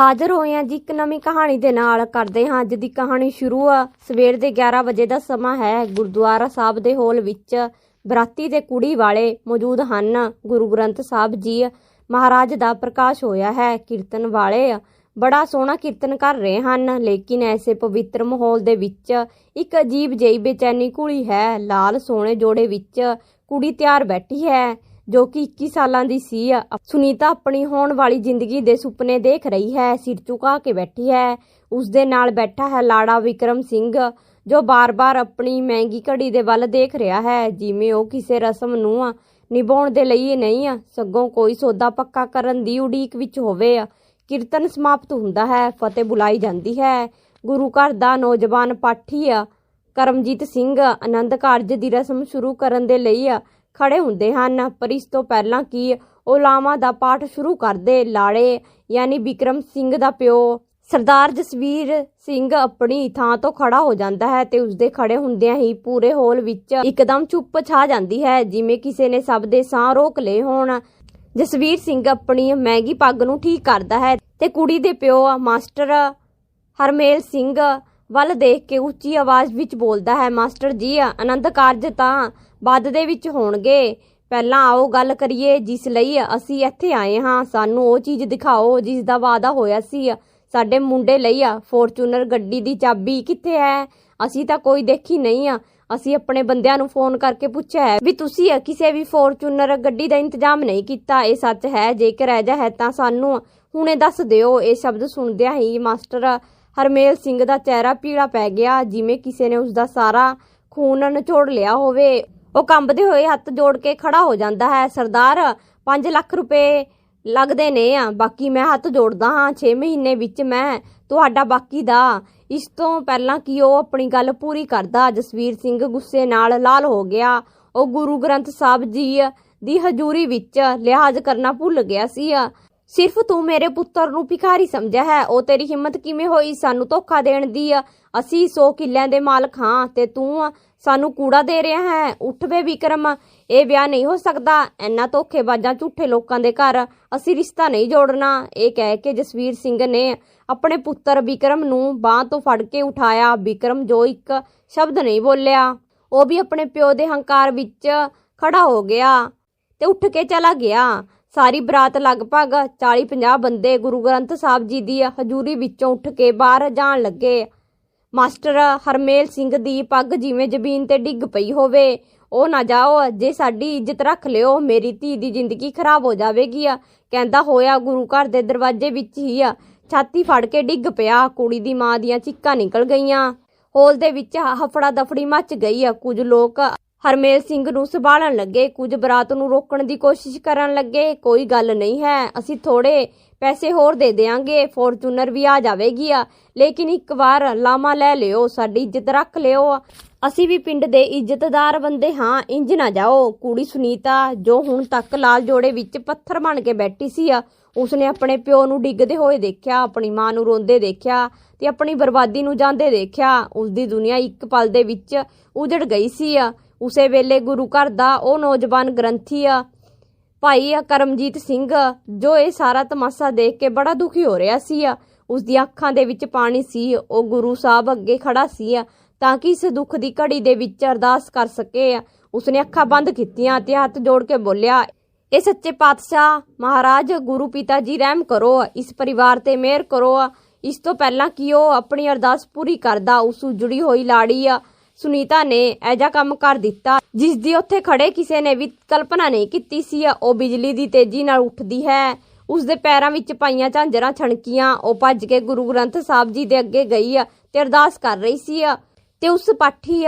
ਹਾਜ਼ਰ ਹੋਏ ਹਾਂ ਜੀ ਇੱਕ ਨਵੀਂ ਕਹਾਣੀ ਦੇ ਨਾਲ ਕਰਦੇ ਹਾਂ ਅੱਜ ਦੀ ਕਹਾਣੀ ਸ਼ੁਰੂ ਆ। ਸਵੇਰ ਦੇ 11 ਵਜੇ ਦਾ ਸਮਾਂ ਹੈ। ਗੁਰਦੁਆਰਾ ਸਾਹਿਬ ਦੇ ਹੋਲ ਵਿੱਚ ਬਰਾਤੀ ਦੇ ਕੁੜੀ ਵਾਲੇ ਮੌਜੂਦ ਹਨ। ਗੁਰੂ ਗ੍ਰੰਥ ਸਾਹਿਬ ਜੀ ਮਹਾਰਾਜ ਦਾ ਪ੍ਰਕਾਸ਼ ਹੋਇਆ ਹੈ। ਕੀਰਤਨ ਵਾਲੇ ਬੜਾ ਸੋਹਣਾ ਕੀਰਤਨ ਕਰ ਰਹੇ ਹਨ। ਲੇਕਿਨ ਐਸੇ ਪਵਿੱਤਰ ਮਾਹੌਲ ਦੇ ਵਿੱਚ ਇੱਕ ਅਜੀਬ ਜਿਹੀ ਬੇਚੈਨੀ ਕੁੜੀ ਹੈ। ਲਾਲ ਸੋਹਣੇ ਜੋੜੇ ਵਿੱਚ ਕੁੜੀ ਤਿਆਰ ਬੈਠੀ ਹੈ। ਜੋ ਕਿ 21 ਸਾਲਾਂ ਦੀ ਸੀ ਸੁਨੀਤਾ ਆਪਣੀ ਹੋਣ ਵਾਲੀ ਜ਼ਿੰਦਗੀ ਦੇ ਸੁਪਨੇ ਦੇਖ ਰਹੀ ਹੈ, ਸਿਰ ਝੁਕਾ ਕੇ ਬੈਠੀ ਹੈ। ਉਸ ਦੇ ਨਾਲ ਬੈਠਾ ਹੈ ਲਾੜਾ ਵਿਕਰਮ ਸਿੰਘ, ਜੋ ਬਾਰ-ਬਾਰ ਆਪਣੀ ਮਹਿੰਗੀ ਘੜੀ ਦੇ ਵੱਲ ਦੇਖ ਰਿਹਾ ਹੈ। ਜਿਵੇਂ ਉਹ ਕਿਸੇ ਰਸਮ ਨੂੰ ਨਿਭਾਉਣ ਦੇ ਲਈ ਨਹੀਂ ਸਗੋਂ ਕੋਈ ਸੌਦਾ ਪੱਕਾ ਕਰਨ ਦੀ ਉਡੀਕ ਵਿੱਚ ਹੋਵੇ ਕੀਰਤਨ ਸਮਾਪਤ ਹੁੰਦਾ ਹੈ, ਫਤਿਹ ਬੁਲਾਈ ਜਾਂਦੀ ਹੈ। ਗੁਰੂ ਘਰ ਦਾ ਨੌਜਵਾਨ ਪਾਠੀ ਕਰਮਜੀਤ ਸਿੰਘ, ਆਨੰਦ ਕਾਰਜ ਦੀ ਰਸਮ ਸ਼ੁਰੂ ਕਰਨ ਦੇ ਲਈ ਖੜੇ ਹੁੰਦੇ ਹਨ। ਪਰ ਇਸ ਤੋਂ ਪਹਿਲਾਂ ਕਿ ਉਹ ਲਾਵਾਂ ਦਾ ਪਾਠ ਸ਼ੁਰੂ ਕਰਦੇ ਲਾੜੇ, ਯਾਨੀ ਵਿਕਰਮ ਸਿੰਘ ਦਾ ਪਿਓ, ਸਰਦਾਰ ਜਸਵੀਰ ਸਿੰਘ ਆਪਣੀ ਥਾਂ ਤੋਂ ਖੜਾ ਹੋ ਜਾਂਦਾ ਹੈ ਤੇ ਉਸਦੇ ਖੜੇ ਹੁੰਦਿਆਂ ਹੀ ਪੂਰੇ ਹੋਲ ਵਿੱਚ ਇੱਕਦਮ ਚੁੱਪ ਛਾ ਜਾਂਦੀ ਹੈ, ਜਿਵੇਂ ਕਿਸੇ ਨੇ ਸਭ ਦੇ ਸਾਹ ਰੋਕ ਲਏ ਹੋਣ। ਜਸਵੀਰ ਸਿੰਘ ਆਪਣੀ ਮਹਿੰਗੀ ਪੱਗ ਨੂੰ ਠੀਕ ਕਰਦਾ ਹੈ ਤੇ ਕੁੜੀ ਦੇ ਪਿਓ ਮਾਸਟਰ ਹਰਮੇਲ ਸਿੰਘ ਵੱਲ ਦੇਖ ਕੇ ਉੱਚੀ ਆਵਾਜ਼ ਵਿੱਚ ਬੋਲਦਾ ਹੈ, ਮਾਸਟਰ ਜੀ, ਆਨੰਦ ਕਾਰਜ ਤਾਂ ਬਾਅਦ ਦੇ ਵਿੱਚ ਹੋਣਗੇ। ਪਹਿਲਾਂ ਆਓ ਗੱਲ ਕਰੀਏ ਜਿਸ ਲਈ ਅਸੀਂ ਇੱਥੇ ਆਏ ਹਾਂ। ਸਾਨੂੰ ਉਹ ਚੀਜ਼ ਦਿਖਾਓ ਜਿਸ ਦਾ ਵਾਅਦਾ ਹੋਇਆ ਸੀ। ਸਾਡੇ ਮੁੰਡੇ ਲਈ ਆ, ਫੋਰਚੂਨਰ ਗੱਡੀ ਦੀ ਚਾਬੀ ਕਿੱਥੇ ਹੈ? ਅਸੀਂ ਤਾਂ ਕੋਈ ਦੇਖੀ ਨਹੀਂ ਆ। ਅਸੀਂ ਆਪਣੇ ਬੰਦਿਆਂ ਨੂੰ ਫੋਨ ਕਰਕੇ ਪੁੱਛਿਆ ਹੈ ਵੀ ਤੁਸੀਂ ਕਿਸੇ ਵੀ ਫੋਰਚੂਨਰ ਗੱਡੀ ਦਾ ਇੰਤਜ਼ਾਮ ਨਹੀਂ ਕੀਤਾ। ਇਹ ਸੱਚ ਹੈ, ਜੇਕਰ ਅਜਿਹਾ ਹੈ ਤਾਂ ਸਾਨੂੰ ਹੁਣੇ ਦੱਸ ਦਿਓ। ਇਹ ਸ਼ਬਦ ਸੁਣਦਿਆਂ ਹੀ ਮਾਸਟਰ ਹਰਮੇਲ ਸਿੰਘ ਦਾ ਚਿਹਰਾ ਪੀਲਾ ਪੈ ਗਿਆ। ਜਿਵੇਂ ਕਿਸੇ ਨੇ ਉਸ ਦਾ ਸਾਰਾ ਖੂਨ ਨਿਚੋੜ ਲਿਆ ਹੋਵੇ। ਉਹ ਕੰਬਦੇ ਹੋਏ ਹੱਥ ਜੋੜ ਕੇ ਖੜਾ ਹੋ ਜਾਂਦਾ ਹੈ। ਸਰਦਾਰ 5 ਲੱਖ ਰੁਪਏ ਲੱਗਦੇ ਨੇ ਆ। ਬਾਕੀ ਮੈਂ ਹੱਥ ਜੋੜਦਾ ਹਾਂ 6 ਮਹੀਨੇ ਵਿੱਚ ਮੈਂ ਤੁਹਾਡਾ ਬਾਕੀ ਦਾ। ਇਸ ਤੋਂ ਪਹਿਲਾਂ ਕਿ ਉਹ ਆਪਣੀ ਗੱਲ ਪੂਰੀ ਕਰਦਾ, ਜਸਵੀਰ ਸਿੰਘ ਗੁੱਸੇ ਨਾਲ ਲਾਲ ਹੋ ਗਿਆ। ਉਹ ਗੁਰੂ ਗ੍ਰੰਥ ਸਾਹਿਬ ਜੀ ਦੀ ਹਜ਼ੂਰੀ ਵਿੱਚ ਲਿਹਾਜ਼ ਕਰਨਾ ਭੁੱਲ ਗਿਆ ਸੀ। ਸਿਰਫ ਤੂੰ ਮੇਰੇ ਪੁੱਤਰ ਨੂੰ ਭਿਖਾਰੀ ਸਮਝਿਆ ਹੈ। ਉਹ ਤੇਰੀ ਹਿੰਮਤ ਕਿਵੇਂ ਹੋਈ? ਸਾਨੂੰ ਧੋਖਾ ਦੇਣ ਦੀ ਅਸੀਂ 100 ਕਿੱਲਿਆਂ ਦੇ ਮਾਲਕ ਹਾਂ ਤੇ ਤੂੰ ਸਾਨੂੰ ਕੂੜਾ ਦੇ ਰਿਹਾ ਹੈ। ਉੱਠ ਵੇ ਵਿਕਰਮ, ਇਹ ਵਿਆਹ ਨਹੀਂ ਹੋ ਸਕਦਾ। ਐਨਾ ਧੋਖੇਬਾਜ਼ਾਂ ਝੂਠੇ ਲੋਕਾਂ ਦੇ ਘਰ ਅਸੀਂ ਰਿਸ਼ਤਾ ਨਹੀਂ ਜੋੜਨਾ। ਇਹ ਕਹਿ ਕੇ ਜਸਵੀਰ ਸਿੰਘ ਨੇ ਆਪਣੇ ਪੁੱਤਰ ਵਿਕਰਮ ਨੂੰ ਬਾਹ ਤੋਂ ਫੜ ਕੇ ਉਠਾਇਆ। ਵਿਕਰਮ ਜੋ ਇੱਕ ਸ਼ਬਦ ਨਹੀਂ ਬੋਲਿਆ। ਉਹ ਵੀ ਆਪਣੇ ਪਿਓ ਦੇ ਹੰਕਾਰ ਵਿੱਚ ਖੜਾ ਹੋ ਗਿਆ ਤੇ ਉੱਠ ਕੇ ਚਲਾ ਗਿਆ। ਸਾਰੀ ਬਰਾਤ ਲਗਭਗ 40-50 ਬੰਦੇ ਗੁਰੂ ਗ੍ਰੰਥ ਸਾਹਿਬ ਜੀ ਦੀ ਹਜ਼ੂਰੀ ਵਿੱਚੋਂ ਉੱਠ ਕੇ ਬਾਹਰ ਜਾਣ ਲੱਗੇ। ਮਾਸਟਰ ਹਰਮੇਲ ਸਿੰਘ ਦੀ ਪੱਗ ਜਿਵੇਂ ਜ਼ਮੀਨ ਤੇ ਡਿੱਗ ਪਈ ਹੋਵੇ। ਉਹ ਨਾ ਜਾਓ, ਜੇ ਸਾਡੀ ਇੱਜ਼ਤ ਰੱਖ ਲਿਓ, ਮੇਰੀ ਧੀ ਦੀ ਜ਼ਿੰਦਗੀ ਖਰਾਬ ਹੋ ਜਾਵੇਗੀ ਆ। ਕਹਿੰਦਾ ਹੋਇਆ ਗੁਰੂ ਘਰ ਦੇ ਦਰਵਾਜ਼ੇ ਵਿੱਚ ਹੀ ਆ। ਛਾਤੀ ਫੜ ਕੇ ਡਿੱਗ ਪਿਆ, ਕੁੜੀ ਦੀ ਮਾਂ ਦੀਆਂ ਚੀਕਾਂ ਨਿਕਲ ਗਈਆਂ। ਹੋਲ ਦੇ ਵਿੱਚ ਹਫੜਾ ਦਫੜੀ ਮੱਚ ਗਈ ਆ। ਕੁਝ ਲੋਕ ਹਰਮੇਲ ਸਿੰਘ ਨੂੰ ਸੰਭਾਲਣ ਲੱਗੇ, ਕੁਝ ਬਰਾਤ ਨੂੰ ਰੋਕਣ ਦੀ ਕੋਸ਼ਿਸ਼ ਕਰਨ ਲੱਗੇ। ਕੋਈ ਗੱਲ ਨਹੀਂ ਹੈ, ਅਸੀਂ ਥੋੜੇ ਪੈਸੇ ਹੋਰ ਦੇ ਦੇਾਂਗੇ ਫੋਰਚੂਨਰ ਵੀ ਆ ਜਾਵੇਗੀ ਆ। ਲੇਕਿਨ ਇੱਕ ਵਾਰ ਲਾਮਾ ਲੈ ਲਿਓ, ਸਾਡੀ ਇੱਜ਼ਤ ਰੱਖ ਲਿਓ ਅਸੀਂ ਵੀ ਪਿੰਡ ਦੇ ਇੱਜ਼ਤਦਾਰ ਬੰਦੇ ਹਾਂ ਇੰਜ ਨਾ ਜਾਓ। ਕੁੜੀ ਸੁਨੀਤਾ, ਜੋ ਹੁਣ ਤੱਕ ਲਾਲ ਜੋੜੇ ਵਿੱਚ ਪੱਥਰ ਬਣ ਕੇ ਬੈਠੀ ਸੀ ਆ, ਉਸਨੇ ਆਪਣੇ ਪਿਓ ਨੂੰ ਡਿੱਗਦੇ ਹੋਏ ਦੇਖਿਆ, ਆਪਣੀ ਮਾਂ ਨੂੰ ਰੋਂਦੇ ਦੇਖਿਆ ਤੇ ਆਪਣੀ ਬਰਬਾਦੀ ਨੂੰ ਜਾਂਦੇ ਦੇਖਿਆ। ਉਸ ਦੀ ਦੁਨੀਆ ਇੱਕ ਪਲ ਦੇ ਵਿੱਚ ਉਜੜ ਗਈ ਸੀ ਆ। ਉਸੇ ਵੇਲੇ ਗੁਰੂ ਘਰ ਦਾ ਉਹ ਨੌਜਵਾਨ ਗ੍ਰੰਥੀ ਆ ਭਾਈ ਕਰਮਜੀਤ ਸਿੰਘ, ਜੋ ਇਹ ਸਾਰਾ ਤਮਾਸ਼ਾ ਦੇਖ ਕੇ ਬੜਾ ਦੁਖੀ ਹੋ ਰਿਹਾ ਸੀ ਉਸ ਦੀਆਂ ਅੱਖਾਂ ਦੇ ਵਿੱਚ ਪਾਣੀ ਸੀ, ਉਹ ਗੁਰੂ ਸਾਹਿਬ ਅੱਗੇ ਖੜਾ ਸੀ ਤਾਂ ਕਿ ਇਸ ਦੁੱਖ ਦੀ ਘੜੀ ਦੇ ਵਿੱਚ ਅਰਦਾਸ ਕਰ ਸਕੇ ਉਸਨੇ ਅੱਖਾਂ ਬੰਦ ਕੀਤੀਆਂ ਤੇ ਹੱਥ ਜੋੜ ਕੇ ਬੋਲਿਆ, ਇਹ ਸੱਚੇ ਪਾਤਸ਼ਾਹ, ਮਹਾਰਾਜ, ਗੁਰੂ ਪਿਤਾ ਜੀ, ਰਹਿਮ ਕਰੋ ਇਸ ਪਰਿਵਾਰ ਤੇ ਮਿਹਰ ਕਰੋ ਇਸ ਤੋਂ ਪਹਿਲਾਂ ਕਿ ਉਹ ਆਪਣੀ ਅਰਦਾਸ ਪੂਰੀ ਕਰਦਾ, ਉਸ ਜੁੜੀ ਹੋਈ ਲਾੜੀ ਆ ਸੁਨੀਤਾ ਨੇ ਐਜਾ ਕੰਮ ਕਰ ਦਿੱਤਾ ਜਿਸ ਦੀ ਉੱਥੇ ਖੜੇ ਕਿਸੇ ਨੇ ਵੀ ਕਲਪਨਾ ਨਹੀਂ ਕੀਤੀ ਸੀ, ਉਹ ਬਿਜਲੀ ਦੀ ਤੇਜ਼ੀ ਨਾਲ ਉੱਠਦੀ ਹੈ। ਉਸ ਦੇ ਪੈਰਾਂ ਵਿੱਚ ਪਾਈਆਂ ਝਾਂਜਰਾਂ ਛਣਕੀਆਂ, ਉਹ ਭੱਜ ਕੇ ਗੁਰੂ ਗ੍ਰੰਥ ਸਾਹਿਬ ਜੀ ਦੇ ਅੱਗੇ ਗਈ ਤੇ ਅਰਦਾਸ ਕਰ ਰਹੀ ਸੀ। ਤੇ ਉਸ ਪਾਠੀ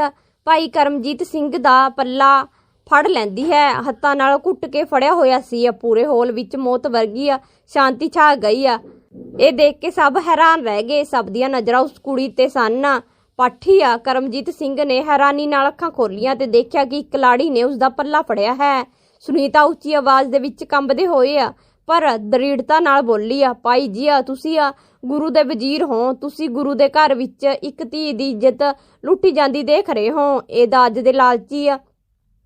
ਭਾਈ ਕਰਮਜੀਤ ਸਿੰਘ ਦਾ ਪੱਲਾ ਫੜ ਲੈਂਦੀ ਹੈ। ਹੱਥਾਂ ਨਾਲ ਕੁੱਟ ਕੇ ਫੜਿਆ ਹੋਇਆ ਸੀ। ਪੂਰੇ ਹੋਲ ਵਿੱਚ ਮੌਤ ਵਰਗੀ ਸ਼ਾਂਤੀ ਛਾ ਗਈ। ਆ ਇਹ ਦੇਖ ਕੇ ਸਭ ਹੈਰਾਨ ਰਹਿ ਗਏ। ਸਭ ਦੀਆਂ ਨਜ਼ਰਾਂ ਉਸ ਕੁੜੀ ਤੇ ਸਨ। ਪਾਠੀ ਆ। ਕਰਮਜੀਤ ਸਿੰਘ ਨੇ ਹੈਰਾਨੀ ਨਾਲ ਅੱਖਾਂ ਖੋਲੀਆਂ ਤੇ ਦੇਖਿਆ ਕਿ ਇੱਕ ਲਾੜੀ ਨੇ ਉਸ ਦਾ ਪੱਲਾ ਫੜਿਆ ਹੈ। ਸੁਨੀਤਾ ਉੱਚੀ ਆਵਾਜ਼ ਦੇ ਵਿੱਚ ਕੰਬਦੇ ਹੋਏ ਆ, ਪਰ ਦਰੀੜਤਾ ਨਾਲ ਬੋਲੀ ਆ, ਭਾਈ ਜੀ ਆ, ਤੁਸੀਂ ਆ, ਗੁਰੂ ਦੇ ਵਜ਼ੀਰ ਹੋ। ਤੁਸੀਂ ਗੁਰੂ ਦੇ ਘਰ ਵਿੱਚ ਇੱਕ ਧੀ ਦੀ ਇੱਜ਼ਤ ਲੁੱਟੀ ਜਾਂਦੀ ਦੇਖ ਰਹੇ ਹੋ। ਇਹ ਦਾਜ ਦੇ ਲਾਲਚੀ ਆ।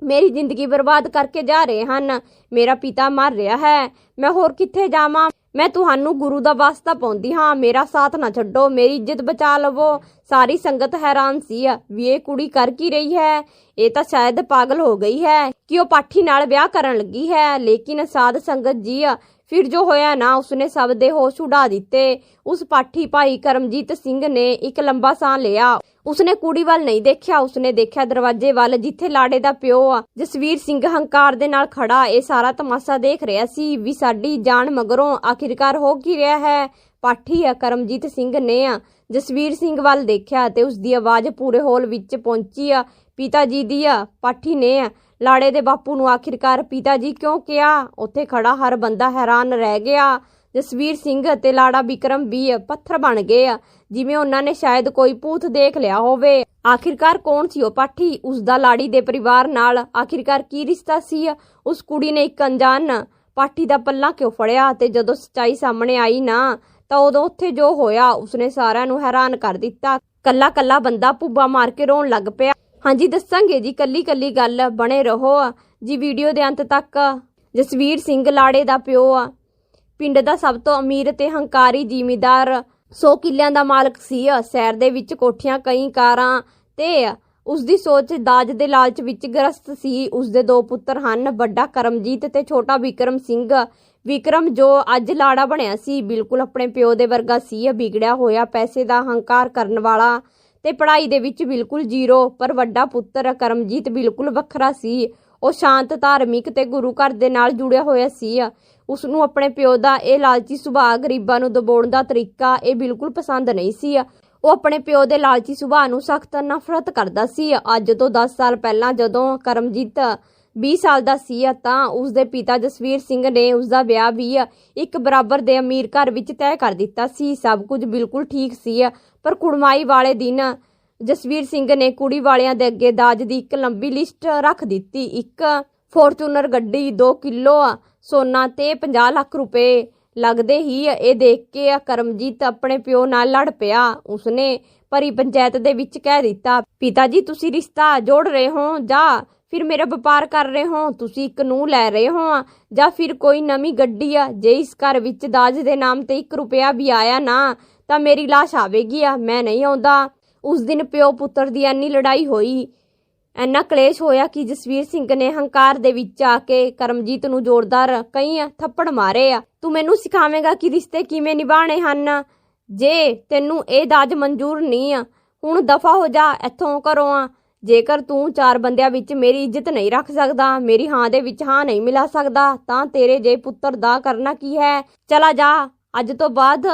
ਮੇਰੀ ਜ਼ਿੰਦਗੀ ਬਰਬਾਦ ਕਰਕੇ ਜਾ ਰਹੇ ਹਨ। ਮੇਰਾ ਪਿਤਾ ਮਰ ਰਿਹਾ ਹੈ। ਮੈਂ ਹੋਰ ਕਿੱਥੇ ਜਾਵਾਂ? ਮੈਂ ਤੁਹਾਨੂੰ ਗੁਰੂ ਦਾ ਵਾਸਤਾ ਪਾਉਂਦੀ ਹਾਂ, ਮੇਰਾ ਸਾਥ ਨਾ ਛੱਡੋ, ਮੇਰੀ ਇੱਜ਼ਤ ਬਚਾ ਲਵੋ। ਸਾਰੀ ਸੰਗਤ ਹੈਰਾਨ ਸੀ ਵੀ ਇਹ ਕੁੜੀ ਕਰ ਕੀ ਰਹੀ ਹੈ? ਇਹ ਤਾਂ ਸ਼ਾਇਦ ਪਾਗਲ ਹੋ ਗਈ ਹੈ ਕਿ ਉਹ ਪਾਠੀ ਨਾਲ ਵਿਆਹ ਕਰਨ ਲੱਗੀ ਹੈ। ਲੇਕਿਨ ਸਾਧ ਸੰਗਤ ਜੀ ਫਿਰ ਜੋ ਹੋਇਆ ਨਾ, ਉਸਨੇ ਸਭ ਦੇ ਹੋਸ਼ ਉਡਾ ਦਿੱਤੇ। ਉਸ ਪਾਠੀ ਭਾਈ ਕਰਮਜੀਤ ਸਿੰਘ ਨੇ ਇੱਕ ਲੰਬਾ ਸਾਹ ਲਿਆ। ਉਸਨੇ ਕੁੜੀ ਵੱਲ ਨਹੀਂ ਦੇਖਿਆ, ਉਸਨੇ ਦੇਖਿਆ ਦਰਵਾਜ਼ੇ ਵੱਲ, ਜਿੱਥੇ ਲਾੜੇ ਦਾ ਪਿਓ ਆ, ਜਸਵੀਰ ਸਿੰਘ ਹੰਕਾਰ ਦੇ ਨਾਲ ਖੜਾ। ਇਹ ਸਾਰਾ ਤਮਾਸ਼ਾ ਦੇਖ ਰਿਹਾ ਸੀ ਵੀ ਸਾਡੀ ਜਾਨ ਮਗਰੋਂ ਆਖਿਰਕਾਰ ਹੋ ਕੀ ਰਿਹਾ ਹੈ? ਪਾਠੀ ਆ, ਕਰਮਜੀਤ ਸਿੰਘ ਨੇ ਆ, ਜਸਵੀਰ ਸਿੰਘ ਵੱਲ ਦੇਖਿਆ ਤੇ ਉਸ ਦੀ ਆਵਾਜ਼ ਪੂਰੇ ਹੋਲ ਵਿੱਚ ਪਹੁੰਚੀ ਆ। ਪਿਤਾ ਜੀ ਦੀ ਆ, ਪਾਠੀ ਨੇ ਆ, ਲਾੜੇ ਦੇ ਬਾਪੂ ਨੂੰ ਆਖਿਰਕਾਰ ਪਿਤਾ ਜੀ ਕਿਉਂ ਕਿਹਾ? ਉੱਥੇ ਖੜਾ ਹਰ ਬੰਦਾ ਹੈਰਾਨ ਰਹਿ ਗਿਆ। ਜਸਵੀਰ ਸਿੰਘ ਅਤੇ ਲਾੜਾ ਵਿਕਰਮ ਵੀ ਪੱਥਰ ਬਣ ਗਏ ਆ। ਜਿਵੇਂ ਉਹਨਾਂ ਨੇ ਸ਼ਾਇਦ ਕੋਈ ਭੂਤ ਦੇਖ ਲਿਆ ਹੋਵੇ। ਆਖਿਰਕਾਰ ਕੌਣ ਸੀ ਉਹ ਪਾਠੀ? ਉਸ ਦਾ ਲਾੜੀ ਦੇ ਪਰਿਵਾਰ ਨਾਲ ਆਖਿਰਕਾਰ ਕੀ ਰਿਸ਼ਤਾ ਸੀ? ਉਸ ਕੁੜੀ ਨੇ ਇੱਕ ਅਣਜਾਣ ਪਾਠੀ ਦਾ ਪੱਲਾ ਕਿਉਂ ਫੜਿਆ? ਤੇ ਜਦੋਂ ਸਚਾਈ ਸਾਹਮਣੇ ਆਈ ਨਾ, ਤਾਂ ਉਦੋਂ ਉੱਥੇ ਜੋ ਹੋਇਆ, ਉਸਨੇ ਸਾਰਿਆਂ ਨੂੰ ਹੈਰਾਨ ਕਰ ਦਿੱਤਾ। ਕੱਲਾ ਕੱਲਾ ਬੰਦਾ ਭੁੱਬਾ ਮਾਰ ਕੇ ਰੋਣ ਲੱਗ ਪਿਆ। ਹਾਂਜੀ, ਦੱਸਾਂਗੇ ਜੀ ਕੱਲੀ ਕੱਲੀ ਗੱਲ ਬਣੇ ਰਹੋ। ਜੀ, ਵੀਡੀਓ ਦੇ ਅੰਤ ਤੱਕ ਜਸਵੀਰ ਸਿੰਘ ਲਾੜੇ ਦਾ ਪਿਓ ਆ। ਪਿੰਡ ਦਾ ਸਭ ਤੋਂ ਅਮੀਰ ਤੇ ਹੰਕਾਰੀ ਜ਼ਿਮੀਦਾਰ 100 ਕਿੱਲਿਆਂ ਦਾ ਮਾਲਕ ਸੀ। ਸ਼ਹਿਰ ਦੇ ਵਿੱਚ ਕੋਠੀਆਂ, ਕਈ ਕਾਰਾਂ ਤੇ ਉਸ ਦੀ ਸੋਚ ਦਾਜ ਦੇ ਲਾਲਚ ਵਿੱਚ ਗ੍ਰਸਤ ਸੀ। ਉਸ ਦੇ ਦੋ ਪੁੱਤਰ ਹਨ, ਵੱਡਾ ਕਰਮਜੀਤ ਤੇ ਛੋਟਾ ਵਿਕਰਮ ਸਿੰਘ। ਵਿਕਰਮ ਜੋ ਅੱਜ ਲਾੜਾ ਬਣਿਆ ਸੀ, ਬਿਲਕੁਲ ਆਪਣੇ ਪਿਓ ਦੇ ਵਰਗਾ ਸੀ। ਵਿਗੜਿਆ ਹੋਇਆ ਪੈਸੇ ਦਾ ਹੰਕਾਰ ਕਰਨ ਵਾਲਾ ਤੇ ਪੜ੍ਹਾਈ ਦੇ ਵਿੱਚ ਬਿਲਕੁਲ ਜ਼ੀਰੋ, ਪਰ ਵੱਡਾ ਪੁੱਤਰ ਕਰਮਜੀਤ ਬਿਲਕੁਲ ਵੱਖਰਾ ਸੀ। ਉਹ ਸ਼ਾਂਤ, ਧਾਰਮਿਕ ਤੇ ਗੁਰੂ ਘਰ ਦੇ ਨਾਲ ਜੁੜਿਆ ਹੋਇਆ ਸੀ। ਉਸ ਨੂੰ ਆਪਣੇ ਪਿਓ ਦਾ ਇਹ ਲਾਲਚੀ ਸੁਭਾਅ ਗਰੀਬਾਂ ਨੂੰ ਦਬਾਉਣ ਦਾ ਤਰੀਕਾ ਇਹ ਬਿਲਕੁਲ ਪਸੰਦ ਨਹੀਂ ਸੀ। ਉਹ ਆਪਣੇ ਪਿਓ ਦੇ ਲਾਲਚੀ ਸੁਭਾਅ ਨੂੰ ਸਖਤ ਨਫ਼ਰਤ ਕਰਦਾ ਸੀ। ਅੱਜ ਤੋਂ 10 ਸਾਲ ਪਹਿਲਾਂ ਜਦੋਂ ਕਰਮਜੀਤ 20 ਸਾਲ ਦਾ ਸੀ, ਤਾਂ ਉਸ ਦੇ ਪਿਤਾ ਜਸਵੀਰ ਸਿੰਘ ਨੇ ਉਸ ਦਾ ਵਿਆਹ ਵੀ ਇੱਕ ਬਰਾਬਰ ਦੇ ਅਮੀਰ ਘਰ ਵਿੱਚ ਤੈਅ ਕਰ ਦਿੱਤਾ ਸੀ। ਸਭ ਕੁਝ ਬਿਲਕੁਲ ਠੀਕ ਸੀ, ਪਰ ਕੁੜਮਾਈ ਵਾਲੇ ਦਿਨ ਜਸਵੀਰ ਸਿੰਘ ਨੇ ਕੁੜੀ ਵਾਲਿਆਂ ਦੇ ਅੱਗੇ ਦਾਜ ਦੀ ਇੱਕ ਲੰਬੀ ਲਿਸਟ ਰੱਖ ਦਿੱਤੀ। ਇੱਕ ਫੋਰਚੂਨਰ ਗੱਡੀ 2 ਕਿਲੋ ਸੋਨਾ ਤੇ 50 ਲੱਖ ਰੁਪਏ ਲੱਗਦੇ ਹੀ ਇਹ ਦੇਖ ਕੇ ਕਰਮਜੀਤ ਆਪਣੇ ਪਿਓ ਨਾਲ ਲੜ ਪਿਆ। ਉਸਨੇ ਪਰੀ ਪੰਚਾਇਤ ਦੇ ਵਿੱਚ ਕਹਿ ਦਿੱਤਾ, ਪਿਤਾ ਜੀ, ਤੁਸੀਂ ਰਿਸ਼ਤਾ ਜੋੜ ਰਹੇ ਹੋ, ਜਾਂ ਫਿਰ ਮੇਰਾ ਵਪਾਰ ਕਰ ਰਹੇ ਹੋ, ਤੁਸੀਂ ਇੱਕ ਨੂੰ ਲੈ ਰਹੇ ਹੋ, ਜਾਂ ਫਿਰ ਕੋਈ ਨਵੀਂ ਗੱਡੀ ਆ, ਜੇ ਇਸ ਘਰ ਵਿੱਚ ਦਾਜ ਦੇ ਨਾਮ ਤੇ 1 ਰੁਪਿਆ ਵੀ ਆਇਆ ਨਾ, ਤਾਂ ਮੇਰੀ ਲਾਸ਼ ਆਵੇਗੀ ਆ, ਮੈਂ ਨਹੀਂ ਆਉਂਦਾ। ਉਸ ਦਿਨ ਪਿਓ ਪੁੱਤਰ ਦੀ ਐਨੀ ਲੜਾਈ ਹੋਈ ਇੰਨਾ ਕਲੇਸ਼ ਹੋਇਆ ਕਿ ਜਸਵੀਰ ਸਿੰਘ ਨੇ ਹੰਕਾਰ ਦੇ ਵਿੱਚ ਆ ਕੇ ਕਰਮਜੀਤ ਨੂੰ ਜ਼ੋਰਦਾਰ ਕਈ ਥੱਪੜ ਮਾਰੇ ਆ। ਤੂੰ ਮੈਨੂੰ ਸਿਖਾਵੇਂਗਾ ਕਿ ਰਿਸ਼ਤੇ ਕਿਵੇਂ ਨਿਭਾਣੇ ਹਨ। ਜੇ ਤੈਨੂੰ ਇਹ ਦਾਜ ਮਨਜ਼ੂਰ ਨਹੀਂ ਆ, ਹੁਣ ਦਫਾ ਹੋ ਜਾ, ਇੱਥੋਂ ਘਰੋਂ ਆ। ਜੇਕਰ ਤੂੰ ਚਾਰ ਬੰਦਿਆਂ ਵਿੱਚ ਮੇਰੀ ਇੱਜ਼ਤ ਨਹੀਂ ਰੱਖ ਸਕਦਾ, ਮੇਰੀ ਹਾਂ ਦੇ ਵਿੱਚ ਹਾਂ ਨਹੀਂ ਮਿਲਾ ਸਕਦਾ, ਤਾਂ ਤੇਰੇ ਜੇ ਪੁੱਤਰ ਦਾ ਕਰਨਾ ਕੀ ਹੈ? ਚਲਾ ਜਾ। ਅੱਜ ਤੋਂ ਬਾਅਦ